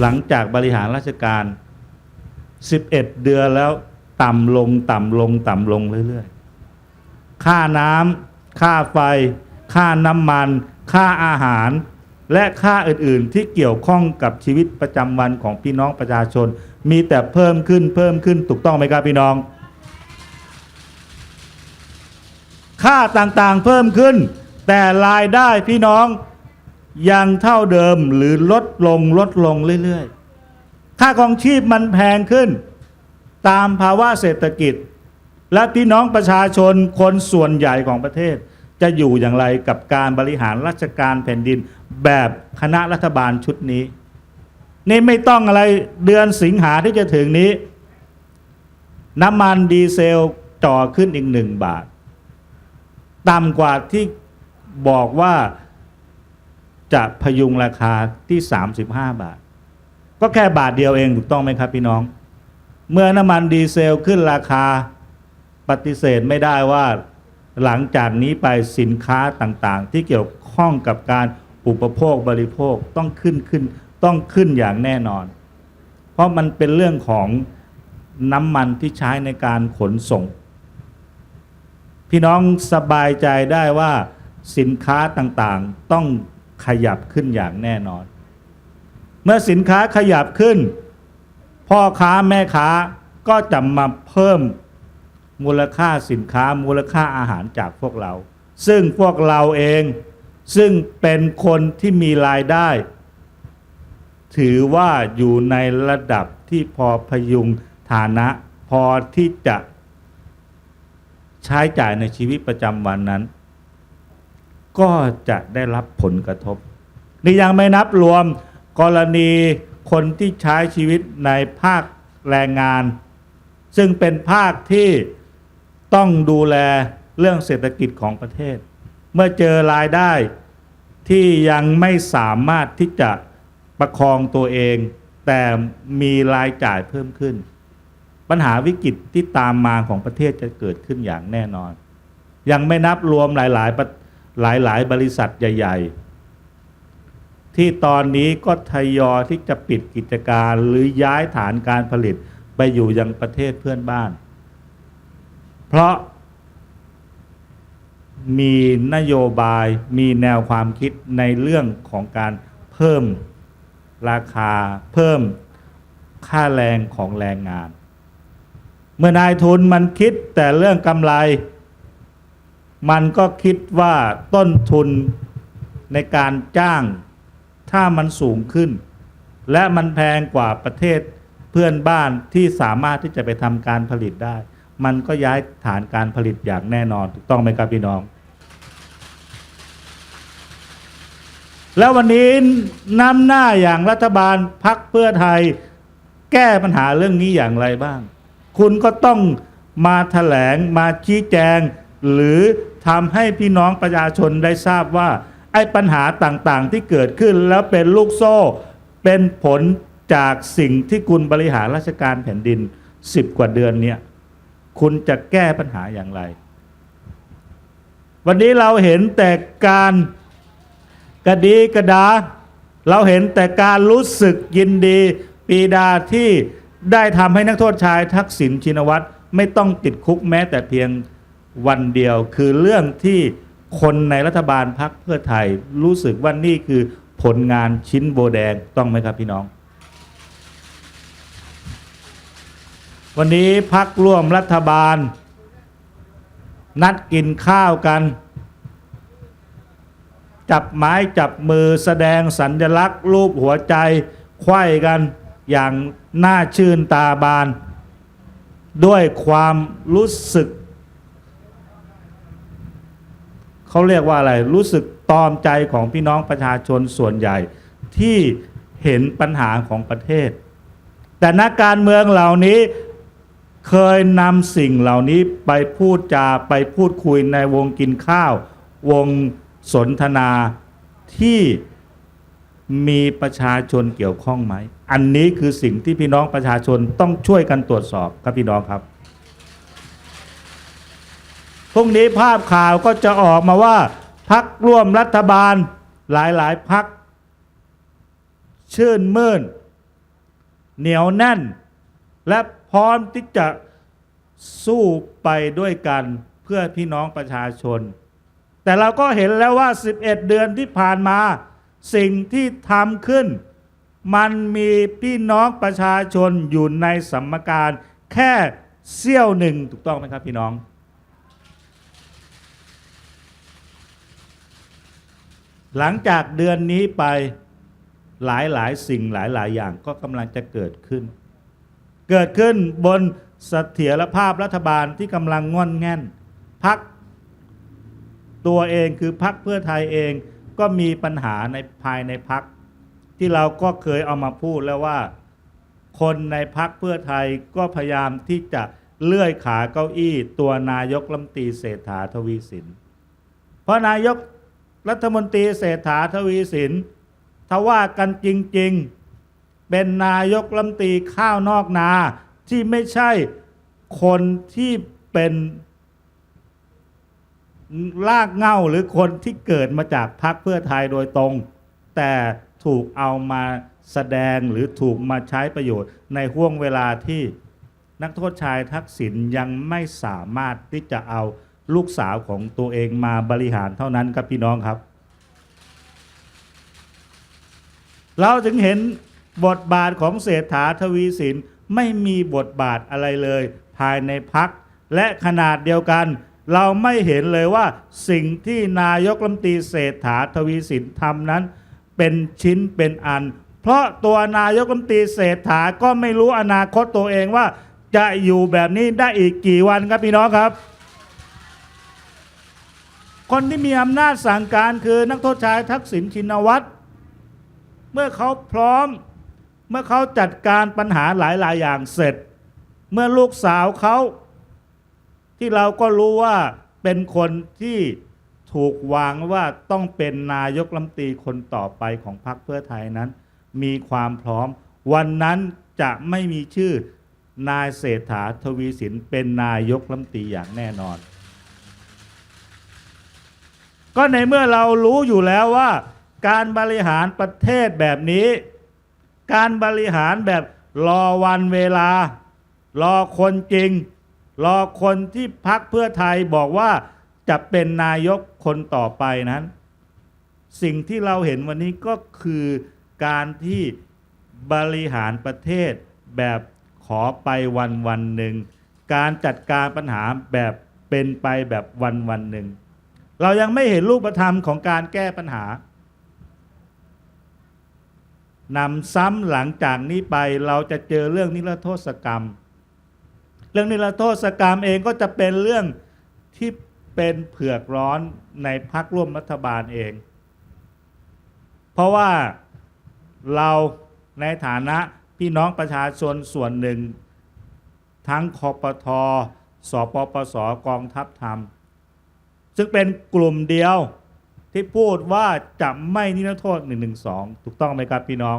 หลังจากบริหารราชการ 11 เดือนแล้วต่ำลงต่ำลงต่ำลงเรื่อยๆ ค่าน้ำค่าไฟ ค่าน้ำมัน ค่าอาหาร และค่าอื่นๆที่เกี่ยวข้องกับชีวิตประจำวันของพี่น้องประชาชน มีแต่เพิ่มขึ้นเพิ่มขึ้นถูกต้องไหมครับพี่น้อง ค่าต่างๆเพิ่มขึ้น แต่รายได้พี่น้อง ยังเท่าเดิมหรือลดลงลดลงเรื่อยๆ ค่าของชีพมันแพงขึ้น ตามภาวะเศรษฐกิจ และพี่น้องประชาชนคนส่วนใหญ่ของประเทศ จะอยู่อย่างไรกับการบริหารราชการแผ่นดินแบบคณะรัฐบาลชุดนี้ นี่ไม่ต้องอะไรเดือนสิงหาที่จะถึงนี้ น้ำมันดีเซลจ่อขึ้นอีกหนึ่งบาท ต่ำกว่าที่บอกว่า จะพยุงราคาที่ 35 บาท ก็แค่บาทเดียวเองถูกต้องไหมครับพี่น้อง เมื่อน้ำมันดีเซลขึ้นราคาปฏิเสธไม่ได้ว่าหลังจากนี้ไปสินค้าต่างๆ ที่เกี่ยวข้องกับการอุปโภคบริโภคต้องขึ้นขึ้นต้องขึ้นอย่างแน่นอน เพราะมันเป็นเรื่องของน้ำมันที่ใช้ในการขนส่ง พี่น้องสบายใจได้ว่าสินค้าต่างๆต้อง ขยับขึ้นอย่างแน่นอน เมื่อสินค้าขยับขึ้น พ่อค้าแม่ค้าก็จะมาเพิ่มมูลค่าสินค้ามูลค่าอาหารจากพวกเรา ซึ่งพวกเราเองซึ่งเป็นคนที่มีรายได้ ถือว่าอยู่ในระดับที่พอพยุงฐานะ พอที่จะใช้จ่ายในชีวิตประจำวันนั้น ก็จะได้รับผลกระทบ นี่ยังไม่นับรวมกรณีคนที่ใช้ชีวิตในภาคแรงงาน ซึ่งเป็นภาคที่ต้องดูแลเรื่องเศรษฐกิจของประเทศ เมื่อเจอรายได้ที่ยังไม่สามารถที่จะประคองตัวเอง แต่มีรายจ่ายเพิ่มขึ้น ปัญหาวิกฤตที่ตามมาของประเทศจะเกิดขึ้นอย่างแน่นอน ยังไม่นับรวมหลายๆประ หลายๆ บริษัทใหญ่ ๆ ที่ตอนนี้ก็ทยอยที่จะปิดกิจการหรือย้ายฐานการผลิตไปอยู่ยังประเทศเพื่อนบ้าน เพราะมีนโยบายมีแนวความคิดในเรื่องของการเพิ่มราคาเพิ่มค่าแรงของแรงงาน เมื่อนายทุนมันคิดแต่เรื่องกำไร มันก็คิดว่าต้นทุนในการจ้าง ถ้ามันสูงขึ้น และมันแพงกว่าประเทศเพื่อนบ้านที่สามารถที่จะไปทำการผลิตได้ มันก็ย้ายฐานการผลิตอย่างแน่นอนถูกต้องไหมครับพี่น้อง แล้ววันนี้น้ำหน้าอย่างรัฐบาลพักเพื่อไทย แก้ปัญหาเรื่องนี้อย่างไรบ้าง คุณก็ต้องมาแถลงมาชี้แจงหรือ ทำให้พี่น้องประชาชนได้ทราบว่า ไอ้ปัญหาต่างๆที่เกิดขึ้นแล้วเป็นลูกโซ่ เป็นผลจากสิ่งที่คุณบริหารราชการแผ่นดิน10กว่าเดือนเนี่ยคุณจะแก้ปัญหาอย่างไร วันนี้เราเห็นแต่การกระดีกระดา เราเห็นแต่การรู้สึกยินดีปีดาที่ได้ทำให้นักโทษชายทักษิณชินวัตรไม่ต้องติดคุกแม้แต่เพียง วันเดียวคือเรื่องที่คนในรัฐบาลพักเพื่อไทยรู้สึกว่านี่คือผลงานชิ้นโบแดงต้องไหมครับพี่น้อง วันนี้พักร่วมรัฐบาล นัดกินข้าวกัน จับไม้จับมือแสดงสัญลักษณ์ รูปหัวใจไขว้กันอย่างน่าชื่นตาบาน ด้วยความรู้สึก เขาเรียกว่าอะไรรู้สึกตอมใจของพี่น้องประชาชนส่วนใหญ่ ที่เห็นปัญหาของประเทศ แต่นักการเมืองเหล่านี้เคยนำสิ่งเหล่านี้ไปพูดจาไปพูดคุยในวงกินข้าว วงสนทนาที่มีประชาชนเกี่ยวข้องไหม อันนี้คือสิ่งที่พี่น้องประชาชนต้องช่วยกันตรวจสอบครับพี่น้องครับ พรุ่งนี้ภาพข่าวก็จะออกมาว่าพักร่วมรัฐบาลหลายๆพัก ชื่นมื่น เหนียวแน่น และพร้อมที่จะสู้ไปด้วยกันเพื่อพี่น้องประชาชน แต่เราก็เห็นแล้วว่า 11 เดือนที่ผ่านมา สิ่งที่ทำขึ้น มันมีพี่น้องประชาชนอยู่ในสัมมการแค่เสี้ยวหนึ่งถูกต้องไหมครับพี่น้อง หลังจากเดือนนี้ไปหลายหลายสิ่งหลายหลายอย่างก็กำลังจะเกิดขึ้น เกิดขึ้นบนเสถียรภาพรัฐบาลที่กำลังง่อนแง่นพักตัวเองคือพักเพื่อไทยเองก็มีปัญหาในภายในพัก ที่เราก็เคยเอามาพูดแล้วว่า คนในพักเพื่อไทยก็พยายามที่จะเลื่อยขาเก้าอี้ตัวนายกรัฐมนตรีเศรษฐาทวีสิน เพราะนายก รัฐมนตรีเศรษฐาทวีสินถ้าว่ากันจริงๆ เป็นนายกรัฐมนตรีข้าวนอกนาที่ไม่ใช่คนที่เป็นลากเง้าหรือคนที่เกิดมาจากพรรคเพื่อไทยโดยตรง แต่ถูกเอามาแสดงหรือถูกมาใช้ประโยชน์ ในห่วงเวลาที่นักโทษชายทักษิณยังไม่สามารถที่จะเอา ลูกสาวของตัวเองมาบริหารเท่านั้นครับพี่น้องครับ เราถึงเห็นบทบาทของเศรษฐาทวีสินไม่มีบทบาทอะไรเลย ภายในพัก และขนาดเดียวกัน เราไม่เห็นเลยว่าสิ่งที่นายกรัฐมนตรีเศรษฐาทวีสินทำนั้น เป็นชิ้นเป็นอัน เพราะตัวนายกรัฐมนตรีเศรษฐาก็ไม่รู้อนาคตตัวเองว่า จะอยู่แบบนี้ได้อีกกี่วันครับพี่น้องครับ คนที่มีอำนาจสั่งการคือนักโทษชายทักษิณชินวัตร เมื่อเขาพร้อมเมื่อเขาจัดการปัญหาหลายๆอย่างเสร็จ เมื่อลูกสาวเขา ที่เราก็รู้ว่าเป็นคนที่ถูกวางว่าต้องเป็นนายกรัมตีคนต่อไปของพรรคเพื่อไทยนั้น มีความพร้อม วันนั้นจะไม่มีชื่อนายเศรษฐาทวีสินเป็นนายกรัมตีอย่างแน่นอน ก็ในเมื่อเรารู้อยู่แล้วว่า การบริหารประเทศแบบนี้ การบริหารแบบรอวันเวลา รอคนจริง รอคนที่พักเพื่อไทยบอกว่าจะเป็นนายกคนต่อไปนั้น สิ่งที่เราเห็นวันนี้ก็คือการที่บริหารประเทศแบบขอไปวันวันหนึ่ง การจัดการปัญหาแบบเป็นไปแบบวันวันหนึ่ง เรายังไม่เห็นรูปธรรมของการแก้ปัญหานำซ้ำหลังจากนี้ไปเราจะเจอเรื่องนิรโทษกรรม เรื่องนิรโทษกรรมเองก็จะเป็นเรื่องที่เป็นเผือกร้อนในพักร่วมรัฐบาลเอง เพราะว่าเราในฐานะพี่น้องประชาชนส่วนหนึ่ง ทั้งคอปทอสปปส กองทัพธรรม ซึ่งเป็นกลุ่มเดียวที่พูดว่าจะไม่นิรโทษ 112 ถูกต้องไหมครับพี่น้อง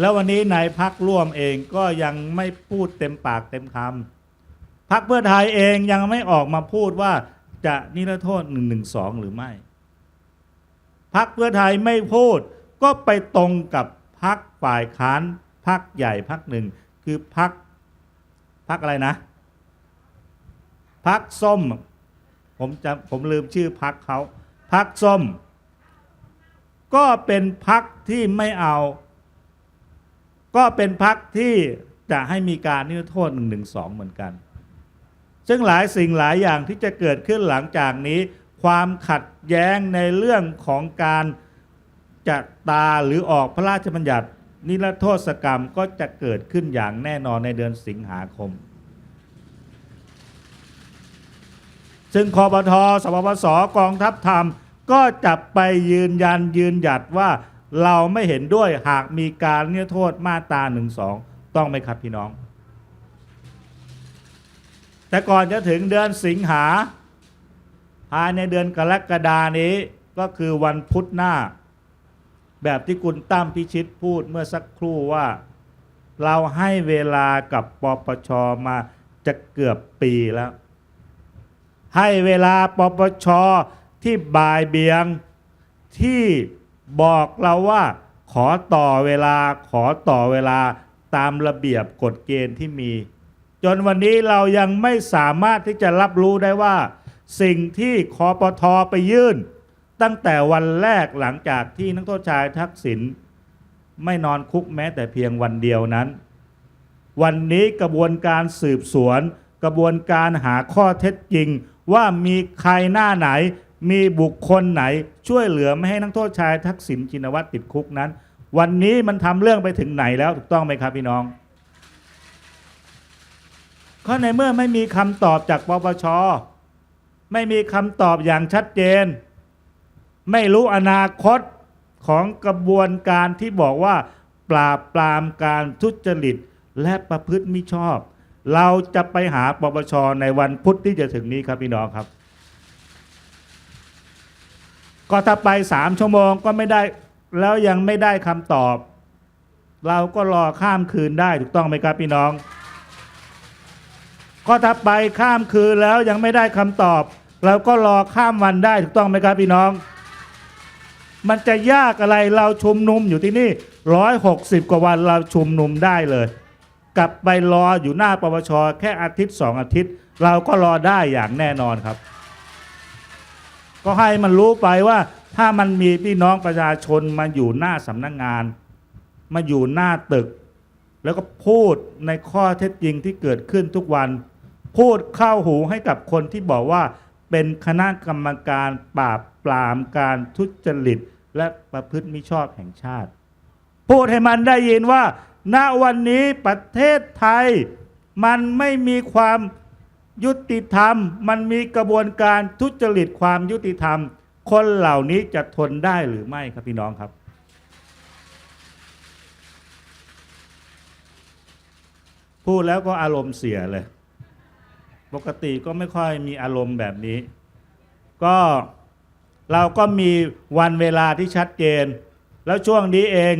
แล้ววันนี้ในพักร่วมเองก็ยังไม่พูดเต็มปากเต็มคำพักเพื่อไทยเองยังไม่ออกมาพูดว่าจะนิรโทษ 112 หรือไม่พักเพื่อไทยไม่พูด ก็ไปตรงกับพักฝ่ายค้านพักใหญ่พักหนึ่ง คือพักพักอะไรนะ พักส้ม ผมจำผมลืมชื่อพักเขาพักส้ม ก็เป็นพักที่ไม่เอา ก็เป็นพักที่จะให้มีการนิรโทษ1นึเหมือนกัน ซึ่งหลายสิ่งหลายอย่างที่จะเกิดขึ้นหลังจากนี้ ความขัดแย้งในเรื่องของการจัดตาหรือออกพระราชบัญญัตินิรโทษกรรมก็จะเกิดขึ้นอย่างแน่นอนในเดือนสิงหาคม ซึ่งคอปทสปปสกองทัพธรรม ก็จะไปยืนยันยืนหยัดว่าเราไม่เห็นด้วยหากมีการเนิรโทษมาตราหนึ่งสองต้องไหมครับพี่น้อง แต่ก่อนจะถึงเดือนสิงหาภายในเดือนกรกฎานี้ก็คือวันพุธหน้า แบบที่คุณตั้มพิชิตพูดเมื่อสักครู่ว่า เราให้เวลากับปปชมาจะเกือบปีแล้ว ให้เวลาปปชที่บ่ายเบียง ที่บอกเราว่า ขอต่อเวลาขอต่อเวลาตามระเบียบกฎเกณฑ์ที่มี จนวันนี้เรายังไม่สามารถที่จะรับรู้ได้ว่า สิ่งที่คอปทอไปยื่น ตั้งแต่วันแรกหลังจากที่นักโทษชายทักษิณไม่นอนคุกแม้แต่เพียงวันเดียวนั้น วันนี้กระบวนการสืบสวน กระบวนการหาข้อเท็จจริง ว่ามีใครหน้าไหน มีบุคคลไหน ช่วยเหลือไม่ให้นักโทษชายทักษิณชินวัตรติดคุกนั้น วันนี้มันทำเรื่องไปถึงไหนแล้วถูกต้องไหมครับพี่น้องก็ในเมื่อไม่มีคำตอบจากปปชไม่มีคำตอบอย่างชัดเจน ไม่รู้อนาคตของกระบวนการที่บอกว่า ปราบปรามการทุจริตและประพฤติมิชอบ เราจะไปหาปปชในวันพุธที่จะถึงนี้ครับพี่น้องครับ ก็ถ้าไปสามชั่วโมงก็ไม่ได้แล้วยังไม่ได้คำตอบ เราก็รอข้ามคืนได้ถูกต้องไหมครับพี่น้อง ก็ถ้าไปข้ามคืนแล้วยังไม่ได้คำตอบ เราก็รอข้ามวันได้ถูกต้องไหมครับพี่น้อง มันจะยากอะไรเราชุมนุมอยู่ที่นี่ร้อยหกสิบกว่าวันเราชุมนุมได้เลย กลับไปรออยู่หน้าปปชแค่อาทิตย์สองอาทิตย์ เราก็รอได้อย่างแน่นอนครับ ก็ให้มันรู้ไปว่าถ้ามันมีพี่น้องประชาชนมาอยู่หน้าสำนักงาน มาอยู่หน้าตึก แล้วก็พูดในข้อเท็จจริงที่เกิดขึ้นทุกวัน พูดเข้าหูให้กับคนที่บอกว่า เป็นคณะกรรมการปราบปรามการทุจริต และประพฤติมิชอบแห่งชาติ พูดให้มันได้ยินว่า ณวันนี้ประเทศไทย มันไม่มีความยุติธรรม มันมีกระบวนการทุจริตความยุติธรรม คนเหล่านี้จะทนได้หรือไม่ครับพี่น้องครับ พูดแล้วก็อารมณ์เสียเลย ปกติก็ไม่ค่อยมีอารมณ์แบบนี้ ก็เราก็มีวันเวลาที่ชัดเจน แล้วช่วงนี้เอง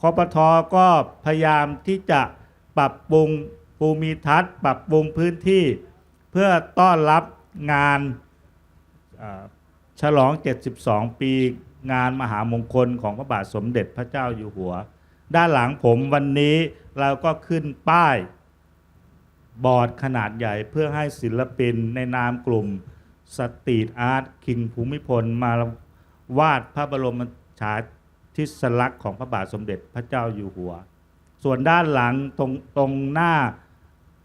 คอปทอก็พยายามที่จะปรับปรุงภูมิทัศน์ ปรับปรุงพื้นที่ เพื่อต้อนรับงานฉลอง 72 ปีงานมหามงคลของพระบาทสมเด็จพระเจ้าอยู่หัว ด้านหลังผมวันนี้เราก็ขึ้นป้ายบอร์ดขนาดใหญ่เพื่อให้ศิลปินในนามกลุ่มสตรีทอาร์ตคิงภูมิพลมาวาดพระบรมฉาย ทิศลักษณ์ของพระบาทสมเด็จพระเจ้าอยู่หัว ส่วนด้านหลังตรงตรงหน้า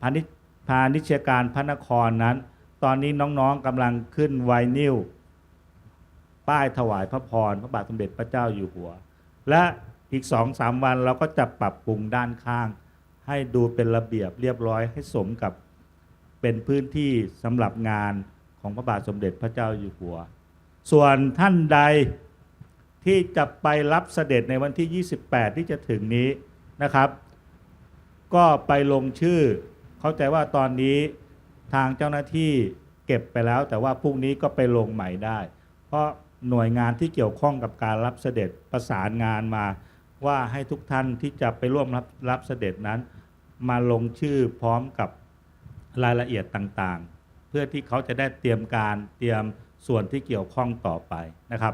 พาณิชพาณิชยการพระนครนั้น ตอนนี้น้องๆกำลังขึ้นไวนิลป้ายถวายพระพร พระบาทสมเด็จพระเจ้าอยู่หัว และอีกสองสามวันเราก็จะปรับปรุงด้านข้าง ให้ดูเป็นระเบียบเรียบร้อยให้สมกับเป็นพื้นที่สำหรับงานของพระบาทสมเด็จพระเจ้าอยู่หัว ส่วนท่านใด ที่จะไปรับเสด็จในวันที่ 28 ที่จะถึงนี้นะครับ ก็ไปลงชื่อ เข้าใจว่าตอนนี้ทางเจ้าหน้าที่เก็บไปแล้ว แต่ว่าพรุ่งนี้ก็ไปลงใหม่ได้ เพราะหน่วยงานที่เกี่ยวข้องกับการรับเสด็จประสานงานมา ว่าให้ทุกท่านที่จะไปร่วมรับรับเสด็จนั้น มาลงชื่อพร้อมกับรายละเอียดต่างๆ เพื่อที่เขาจะได้เตรียมการเตรียมส่วนที่เกี่ยวข้องต่อไปนะครับ